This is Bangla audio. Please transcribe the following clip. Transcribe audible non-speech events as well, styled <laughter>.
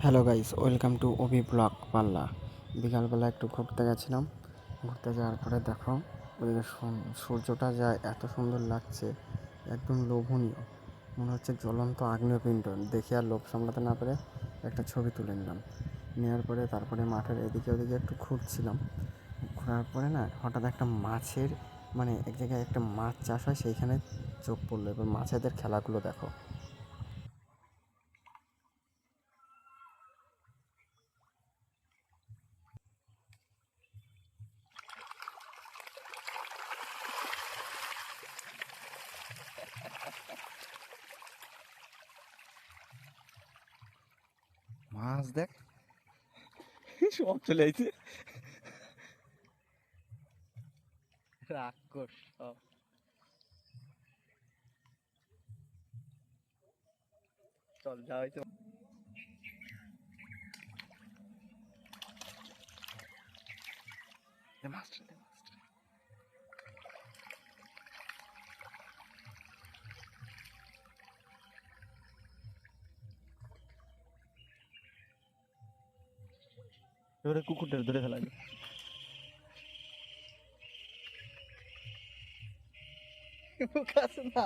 Hello guys, welcome to OB block Palla. বিকালবেলা একটু ঘুরতে গেছিলাম। ঘুরতে যাওয়ার পরে দেখো ওইদিকে সূর্য- সূর্যটা যা এত সুন্দর লাগছে, একদম লোভনীয়। মনে হচ্ছে জ্বলন্ত আগ্নেয়পিণ্ড। দেখে আর লোভ সামলাতে না পেরে একটা ছবি তুলে নিলাম। নেওয়ার পরে তারপরে মাঠের এদিকে ওদিকে একটু ঘুরছিলাম। ঘোরার পরে না, হঠাৎ একটা মাছের মানে এক জায়গায় একটা মাছ চাষ হয়, সেইখানে চোখ পড়ল। এবার মাছেদের খেলাগুলো দেখো। মাছ দেখ। সব চলে আইছে। রাক্ষস সব চল যা হয়েছে দে মাছটা এবারে কুকুরটা ধরে ফেলা যায় <laughs> কাছে না।